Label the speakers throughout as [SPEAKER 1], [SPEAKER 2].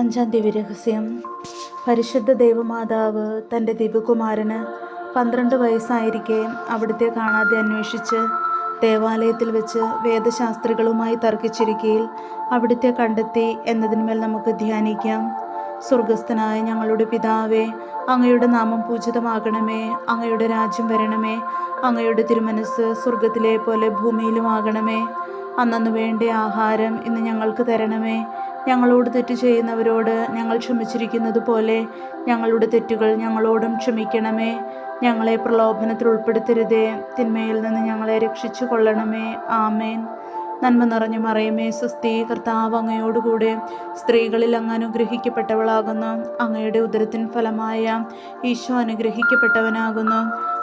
[SPEAKER 1] അഞ്ചാം ദിവ്യരഹസ്യം പരിശുദ്ധ ദേവമാതാവ് തന്റെ ദിവ്യകുമാരന് പന്ത്രണ്ട് വയസ്സായിരിക്കെ അവിടുത്തെ കാണാതെ അന്വേഷിച്ച് ദേവാലയത്തിൽ വെച്ച് വേദശാസ്ത്രികളുമായി തർക്കിച്ചിരിക്കയിൽ അവിടുത്തെ കണ്ടെത്തി എന്നതിന്മേൽ നമുക്ക് ധ്യാനിക്കാം. സ്വർഗസ്ഥനായ ഞങ്ങളുടെ പിതാവേ അങ്ങയുടെ നാമം പൂജിതമാകണമേ അങ്ങയുടെ രാജ്യം വരണമേ അങ്ങയുടെ തിരുമനസ് സ്വർഗത്തിലെ പോലെ ഭൂമിയിലുമാകണമേ. അന്നു വേണ്ട ആഹാരം ഇന്ന് ഞങ്ങൾക്ക് തരണമേ. ഞങ്ങളോട് തെറ്റ് ചെയ്യുന്നവരോട് ഞങ്ങൾ ക്ഷമിച്ചിരിക്കുന്നത് പോലെ ഞങ്ങളുടെ തെറ്റുകൾ ഞങ്ങളോടും ക്ഷമിക്കണമേ. ഞങ്ങളെ പ്രലോഭനത്തിൽ ഉൾപ്പെടുത്തരുതേ. തിന്മയിൽ നിന്ന് ഞങ്ങളെ രക്ഷിച്ചു കൊള്ളണമേ. ആമേൻ. നന്മ നിറഞ്ഞു മറയമേ സുസ്ഥി കർത്താവ് അങ്ങയോടുകൂടെ സ്ത്രീകളിൽ അങ്ങ് അനുഗ്രഹിക്കപ്പെട്ടവളാകുന്നു. അങ്ങയുടെ ഉദരത്തിൻ ഫലമായ ഈശോ അനുഗ്രഹിക്കപ്പെട്ടവനാകുന്നു.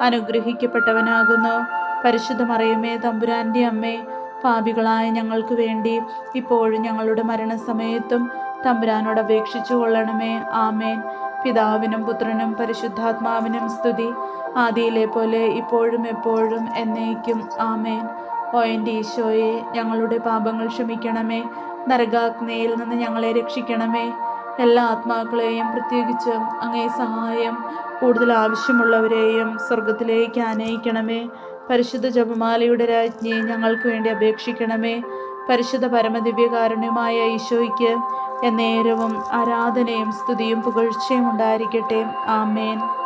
[SPEAKER 1] അനുഗ്രഹിക്കപ്പെട്ടവനാകുന്നു. പരിശുദ്ധ മറിയമേ തമ്പുരാന്റെ അമ്മേ പാപികളായ ഞങ്ങൾക്ക് വേണ്ടി ഇപ്പോഴും ഞങ്ങളുടെ മരണസമയത്തും തമ്പുരാനോട് അപേക്ഷിച്ചു കൊള്ളണമേ. ആമേൻ. പിതാവിനും പുത്രനും പരിശുദ്ധാത്മാവിനും സ്തുതി. ആദിയിലെ പോലെ ഇപ്പോഴും എപ്പോഴും എന്നേക്കും. ആമേൻ. ഓ എന്റെ ഈശോയെ ഞങ്ങളുടെ പാപങ്ങൾ ക്ഷമിക്കണമേ. നരകാഗ്നയിൽ നിന്ന് ഞങ്ങളെ രക്ഷിക്കണമേ. എല്ലാ ആത്മാക്കളെയും പ്രത്യേകിച്ച് അങ്ങേ സഹായം കൂടുതൽ ആവശ്യമുള്ളവരെയും സ്വർഗത്തിലേക്ക് ആനയിക്കണമേ. പരിശുദ്ധ ജപമാലയുടെ രാജ്ഞിയെ ഞങ്ങൾക്ക് വേണ്ടി അപേക്ഷിക്കണമേ. പരിശുദ്ധ പരമദിവ്യകാരുണ്യമായ ഈശോയ്ക്ക് എന്നേരവും ആരാധനയും സ്തുതിയും പുകഴ്ചയും ഉണ്ടായിരിക്കട്ടെ. ആമേൻ.